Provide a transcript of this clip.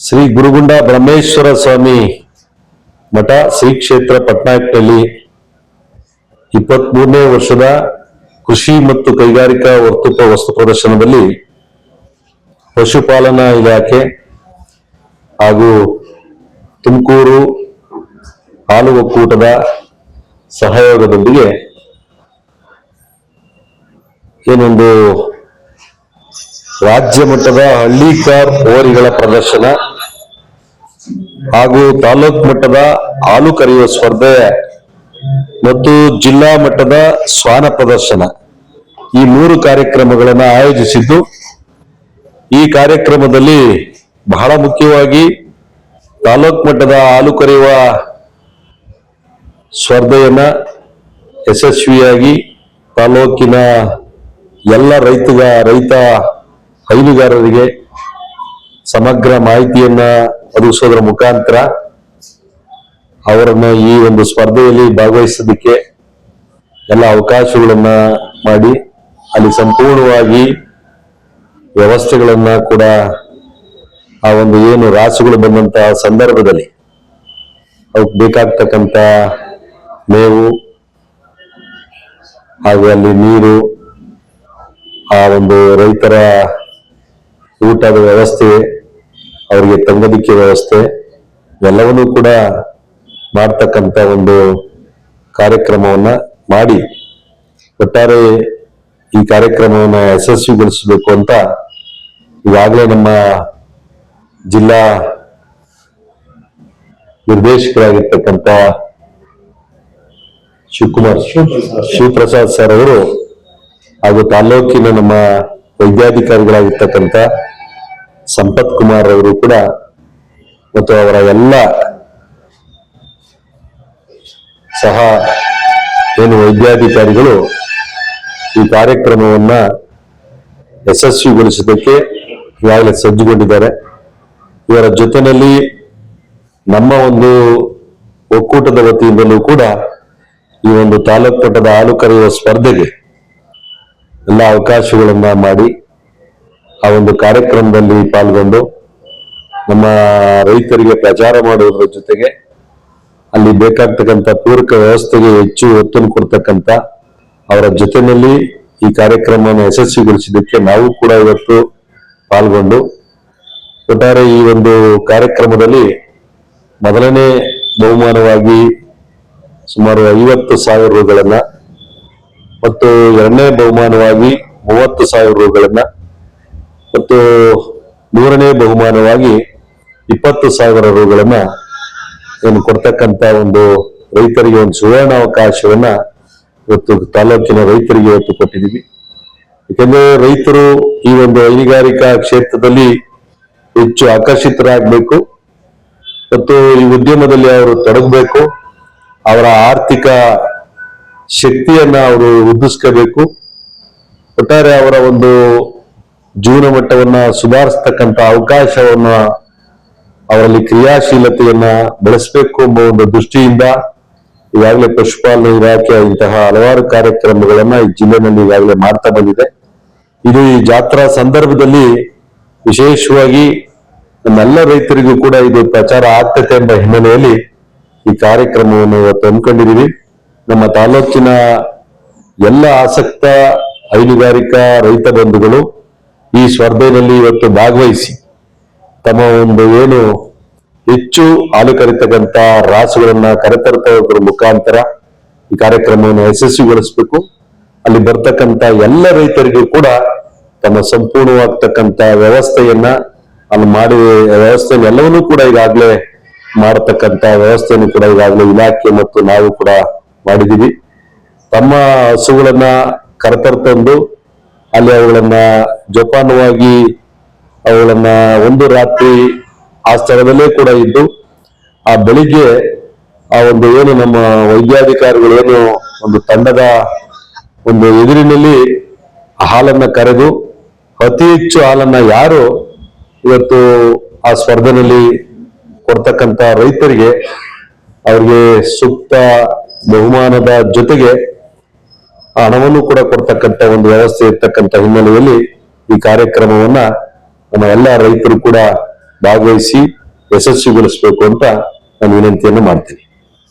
ಶ್ರೀ ಗುರುಗುಂಡ ಬ್ರಹ್ಮೇಶ್ವರ ಸ್ವಾಮಿ ಮಠ, ಶ್ರೀ ಕ್ಷೇತ್ರ ಪಟ್ನಾಯಕ್ನಲ್ಲಿ ಇಪ್ಪತ್ಮೂರನೇ ವರ್ಷದ ಕೃಷಿ ಮತ್ತು ಕೈಗಾರಿಕಾ ವರ್ತುಪ ವಸ್ತು ಪ್ರದರ್ಶನದಲ್ಲಿ ಪಶುಪಾಲನಾ ಇಲಾಖೆ ಹಾಗೂ ತುಮಕೂರು ಹಾಲು ಒಕ್ಕೂಟದ ಸಹಯೋಗದೊಂದಿಗೆ ಏನೊಂದು ರಾಜ್ಯ ಮಟ್ಟದ ಹಳ್ಳಿಕಾರ್ ಹೋರಿಗಳ ಪ್ರದರ್ಶನ ಹಾಗೂ ತಾಲೂಕ್ ಮಟ್ಟದ ಹಾಲು ಕರೆಯುವ ಸ್ಪರ್ಧೆ ಮತ್ತು ಜಿಲ್ಲಾ ಮಟ್ಟದ ಶ್ವಾನ ಪ್ರದರ್ಶನ. ಈ ಮೂರು ಕಾರ್ಯಕ್ರಮಗಳನ್ನು ಆಯೋಜಿಸಿದ್ದು, ಈ ಕಾರ್ಯಕ್ರಮದಲ್ಲಿ ಬಹಳ ಮುಖ್ಯವಾಗಿ ತಾಲೂಕ್ ಮಟ್ಟದ ಹಾಲು ಕರೆಯುವ ಸ್ಪರ್ಧೆಯನ್ನ ಯಶಸ್ವಿಯಾಗಿ ತಾಲೂಕಿನ ಎಲ್ಲ ರೈತಗ, ರೈತ ಹೈನುಗಾರರಿಗೆ ಸಮಗ್ರ ಮಾಹಿತಿಯನ್ನ ಒದಗಿಸೋದ್ರ ಮುಖಾಂತರ ಅವರನ್ನ ಈ ಒಂದು ಸ್ಪರ್ಧೆಯಲ್ಲಿ ಭಾಗವಹಿಸೋದಕ್ಕೆ ಎಲ್ಲ ಅವಕಾಶಗಳನ್ನ ಮಾಡಿ, ಅಲ್ಲಿ ಸಂಪೂರ್ಣವಾಗಿ ವ್ಯವಸ್ಥೆಗಳನ್ನ ಕೂಡ ಆ ಒಂದು ಏನು ರಾಸುಗಳು ಬಂದಂತಹ ಸಂದರ್ಭದಲ್ಲಿ ಅವಕ್ಕೆ ಬೇಕಾಗ್ತಕ್ಕಂತ ಮೇವು ಹಾಗೆ ಅಲ್ಲಿ ನೀರು, ಆ ಒಂದು ರೈತರ ಊಟದ ವ್ಯವಸ್ಥೆ ಅವರಿಗೆ ತಂಗದಿಕ್ಕೆ ವ್ಯವಸ್ಥೆ ಎಲ್ಲವನ್ನೂ ಕೂಡ ಮಾಡ್ತಕ್ಕಂಥ ಒಂದು ಕಾರ್ಯಕ್ರಮವನ್ನ ಮಾಡಿ ಒಟ್ಟಾರೆ ಈ ಕಾರ್ಯಕ್ರಮವನ್ನ ಯಶಸ್ವಿಗೊಳಿಸಬೇಕು ಅಂತ ಈಗಾಗಲೇ ನಮ್ಮ ಜಿಲ್ಲಾ ನಿರ್ದೇಶಕರಾಗಿರ್ತಕ್ಕಂಥ ಶಿವಕುಮಾರ್ ಶಿವಪ್ರಸಾದ್ ಸರ್ ಅವರು ಹಾಗೂ ತಾಲೂಕಿನ ನಮ್ಮ ವೈದ್ಯಾಧಿಕಾರಿಗಳಾಗಿರ್ತಕ್ಕಂಥ ಸಂಪತ್ ಕುಮಾರ್ ಅವರು ಕೂಡ ಮತ್ತು ಅವರ ಎಲ್ಲ ಸಹ ಏನು ವೈದ್ಯಾಧಿಕಾರಿಗಳು ಈ ಕಾರ್ಯಕ್ರಮವನ್ನ ಯಶಸ್ವಿಗೊಳಿಸೋದಕ್ಕೆ ಈಗಾಗಲೇ ಸಜ್ಜುಗೊಂಡಿದ್ದಾರೆ. ಇವರ ಜೊತೆಯಲ್ಲಿ ನಮ್ಮ ಒಂದು ಒಕ್ಕೂಟದ ವತಿಯಿಂದಲೂ ಕೂಡ ಈ ಒಂದು ತಾಲೂಕು ಮಟ್ಟದ ಹಾಲು ಕರೆಯುವ ಸ್ಪರ್ಧೆಗೆ ಎಲ್ಲ ಅವಕಾಶಗಳನ್ನ ಮಾಡಿ ಆ ಒಂದು ಕಾರ್ಯಕ್ರಮದಲ್ಲಿ ಪಾಲ್ಗೊಂಡು ನಮ್ಮ ರೈತರಿಗೆ ಪ್ರಚಾರ ಮಾಡುವುದರ ಜೊತೆಗೆ ಅಲ್ಲಿ ಬೇಕಾಗ್ತಕ್ಕಂಥ ಪೂರಕ ವ್ಯವಸ್ಥೆಗೆ ಹೆಚ್ಚು ಒತ್ತನ್ನು ಕೊಡ್ತಕ್ಕಂಥ ಅವರ ಜೊತೆಯಲ್ಲಿ ಈ ಕಾರ್ಯಕ್ರಮವನ್ನು ಯಶಸ್ವಿಗೊಳಿಸಿದ್ದಕ್ಕೆ ನಾವು ಕೂಡ ಇವತ್ತು ಪಾಲ್ಗೊಂಡು ಒಟ್ಟಾರೆ ಈ ಒಂದು ಕಾರ್ಯಕ್ರಮದಲ್ಲಿ ಮೊದಲನೇ ಬಹುಮಾನವಾಗಿ ಸುಮಾರು ಐವತ್ತು ಸಾವಿರ ರೂಗಳನ್ನ ಮತ್ತು ಎರಡನೇ ಬಹುಮಾನವಾಗಿ ಮೂವತ್ತು ಸಾವಿರ ರೂಗಳನ್ನ ಮತ್ತು ಮೂರನೇ ಬಹುಮಾನವಾಗಿ ಇಪ್ಪತ್ತು ಸಾವಿರ ರೂಗಳನ್ನ ಏನು ಕೊಡ್ತಕ್ಕಂತ ಒಂದು ರೈತರಿಗೆ ಒಂದು ಸುವರ್ಣ ಅವಕಾಶವನ್ನ ಇವತ್ತು ತಾಲೂಕಿನ ರೈತರಿಗೆ ಇವತ್ತು ಕೊಟ್ಟಿದ್ದೀವಿ. ಯಾಕಂದ್ರೆ ರೈತರು ಈ ಒಂದು ಹೈನುಗಾರಿಕಾ ಕ್ಷೇತ್ರದಲ್ಲಿ ಹೆಚ್ಚು ಆಕರ್ಷಿತರಾಗಬೇಕು. ಮತ್ತು ಈ ಉದ್ಯಮದಲ್ಲಿ ಅವರು ತೊಡಗಬೇಕು. ಅವರ ಆರ್ಥಿಕ ಶಕ್ತಿಯನ್ನ ಅವರು ವೃದ್ಧಿಸ್ಕೋಬೇಕು. ಒಟ್ಟಾರೆ ಅವರ ಒಂದು ಜೀವನ ಮಟ್ಟವನ್ನ ಸುಧಾರಿಸ್ತಕ್ಕಂಥ ಅವಕಾಶವನ್ನ ಅವರಲ್ಲಿ ಕ್ರಿಯಾಶೀಲತೆಯನ್ನ ಬೆಳೆಸಬೇಕು ಎಂಬ ಒಂದು ದೃಷ್ಟಿಯಿಂದ ಈಗಾಗಲೇ ಪಶುಪಾಲನೆ ಇಲಾಖೆ ಇಂತಹ ಹಲವಾರು ಕಾರ್ಯಕ್ರಮಗಳನ್ನ ಈ ಜಿಲ್ಲೆನಲ್ಲಿ ಈಗಾಗಲೇ ಮಾಡ್ತಾ ಬಂದಿದೆ. ಇದು ಈ ಜಾತ್ರಾ ಸಂದರ್ಭದಲ್ಲಿ ವಿಶೇಷವಾಗಿ ನಮ್ಮೆಲ್ಲ ರೈತರಿಗೂ ಕೂಡ ಇದು ಪ್ರಚಾರ ಆಗ್ತತೆ ಎಂಬ ಹಿನ್ನೆಲೆಯಲ್ಲಿ ಈ ಕಾರ್ಯಕ್ರಮವನ್ನು ಇವತ್ತು ಹಮ್ಮಿಕೊಂಡಿದ್ದೀವಿ. ನಮ್ಮ ತಾಲೂಕಿನ ಎಲ್ಲ ಆಸಕ್ತ ಹೈನುಗಾರಿಕಾ ರೈತ ಬಂಧುಗಳು ಈ ಸ್ಪರ್ಧೆಯಲ್ಲಿ ಇವತ್ತು ಭಾಗವಹಿಸಿ ತಮ್ಮ ಒಂದು ಏನು ಹೆಚ್ಚು ಹಾಲು ಕರಿತಕ್ಕಂತ ರಾಸುಗಳನ್ನ ಕರೆತರ್ತೋದ್ರ ಮುಖಾಂತರ ಈ ಕಾರ್ಯಕ್ರಮವನ್ನು ಯಶಸ್ವಿಗೊಳಿಸಬೇಕು. ಅಲ್ಲಿ ಬರ್ತಕ್ಕಂತ ಎಲ್ಲ ರೈತರಿಗೂ ಕೂಡ ತಮ್ಮ ಸಂಪೂರ್ಣವಾಗ್ತಕ್ಕಂತ ವ್ಯವಸ್ಥೆಯನ್ನ ಅಲ್ಲಿ ಮಾಡಿ ವ್ಯವಸ್ಥೆ ಎಲ್ಲವನ್ನೂ ಕೂಡ ಈಗಾಗಲೇ ಮಾಡತಕ್ಕಂತ ವ್ಯವಸ್ಥೆಯನ್ನು ಕೂಡ ಈಗಾಗಲೇ ಇಲಾಖೆ ಮತ್ತು ನಾವು ಕೂಡ ಮಾಡಿದೀವಿ ತಮ್ಮ ಹಸುಗಳನ್ನ ಕರೆತರ್ತಂದು ಅಲ್ಲಿ ಅವುಗಳನ್ನ ಜೋಪಾನವಾಗಿ ಅವುಗಳನ್ನ ಒಂದು ರಾತ್ರಿ ಆ ಸ್ಥಳದಲ್ಲೇ ಕೂಡ ಇದ್ದು, ಆ ಬೆಳಿಗ್ಗೆ ಆ ಒಂದು ಏನು ನಮ್ಮ ವೈದ್ಯಾಧಿಕಾರಿಗಳು ಏನು ಒಂದು ತಂಡದ ಒಂದು ಎದುರಿನಲ್ಲಿ ಹಾಲನ್ನ ಕರೆದು, ಅತಿ ಹೆಚ್ಚು ಹಾಲನ್ನ ಯಾರು ಇವತ್ತು ಆ ಸ್ಪರ್ಧೆನಲ್ಲಿ ಕೊಡ್ತಕ್ಕಂತ ರೈತರಿಗೆ, ಅವ್ರಿಗೆ ಸೂಕ್ತ ಬಹುಮಾನದ ಜೊತೆಗೆ ಆ ಹಣವನ್ನು ಕೂಡ ಕೊಡ್ತಕ್ಕಂತ ಒಂದು ವ್ಯವಸ್ಥೆ ಇರ್ತಕ್ಕಂಥ ಹಿನ್ನೆಲೆಯಲ್ಲಿ ಈ ಕಾರ್ಯಕ್ರಮವನ್ನ ನಮ್ಮ ಎಲ್ಲ ರೈತರು ಕೂಡ ಭಾಗವಹಿಸಿ ಯಶಸ್ವಿಗೊಳಿಸಬೇಕು ಅಂತ ನಾನು ವಿನಂತಿಯನ್ನು ಮಾಡ್ತೀನಿ.